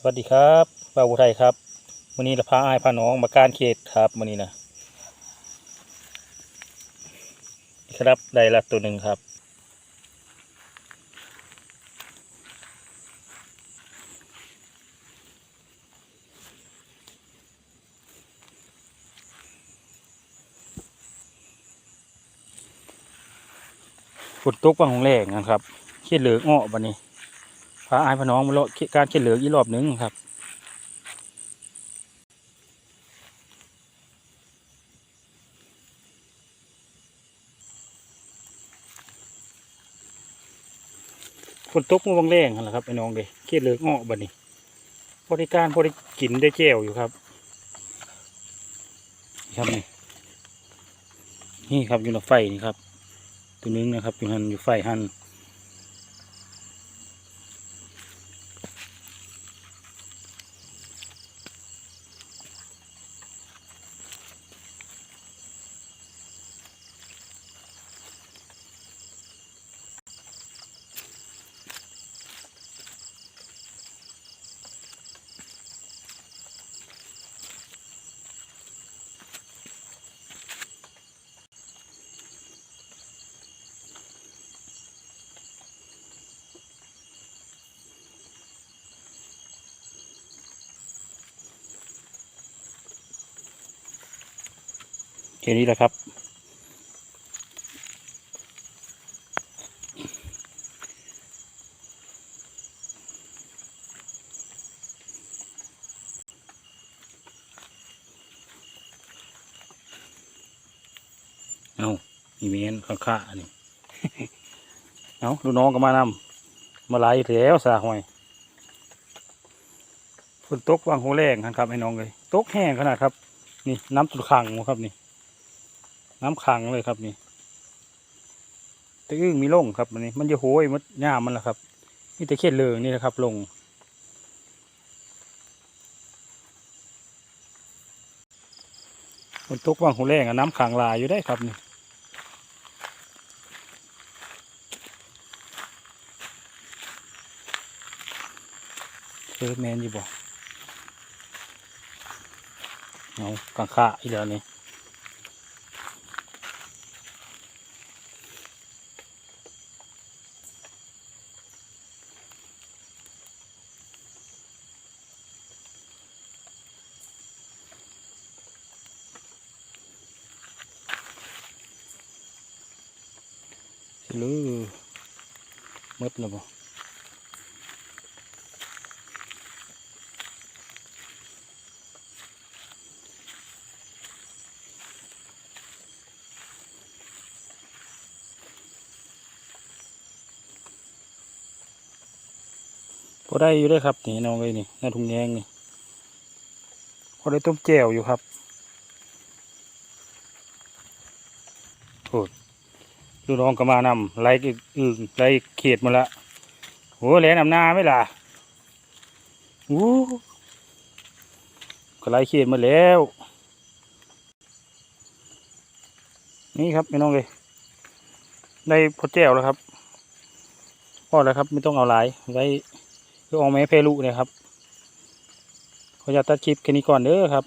สวัสดีครับบ่าวอุทัยครับวันนี้เราพาอ้ายพาน้องมาการเขตครับวันนี้นะครับได้ละตัวหนึ่งครับฝนตกบางของแรกนะครับเขียดเหลืองอ้อบันนี้ พาอายพาน้องมาเลาะการเขียดเหลืองอีกรอบหนึ่งครับฝนตกมาบางแรงนั่นแหละครับไอ้น้องเด้เขียดเหลืองอ้อบันนี้บริการบริกินได้แก้วอยู่ครับครับนี่นี่ครับอยู่ในไฟนี่ครับ ตัวนึงนะครับอยู่หันอยู่ไฟหัน ค่นี้แหละครับ เอาอีเมนข้างข้านี่ เอาลูกน้องก็มานำมาไล่แล้วสาหอยฝนตกวางหัวแรงครับไอ้น้องเลยตกแห้งขนาดครับ นี่น้ำตุดขังครับนี่ น้ำขังเลยครับนี่ตะอึ้งมีลงครับมันนี่มันจะโหยมันหญ้ามันละครับนี่ตะเคียนเลิงนี่นะครับ ลงฝนตกวางหัวแรงอะน้ำขังหลายอยู่ได้ครับนี่เออแมนอยู่บ่เอากังขาอีกแล้วนี่ สิลือหมดแล้วบ่พอได้อยู่เด้ครับนี่น้องเลยนี่หน้าถุงแยงนี่พอได้ต้มแจ่วอยู่ครับโอ้ ลูกน้องก็มานำไล่อึอึ่งไล่เขียดมาละโหแหลนำหน้าไม่ล่ะอู้ก็ไล่เขียดมาแล้ว นี่ครับไม่น้องเลยได้พอแจ้วแล้วครับพอแล้วครับ ไม่ต้องเอาหลายไว้คือเอาแม้เพลุเนยครับขออยากตัดคลิปแค่นี้ก่อนเด้อครับ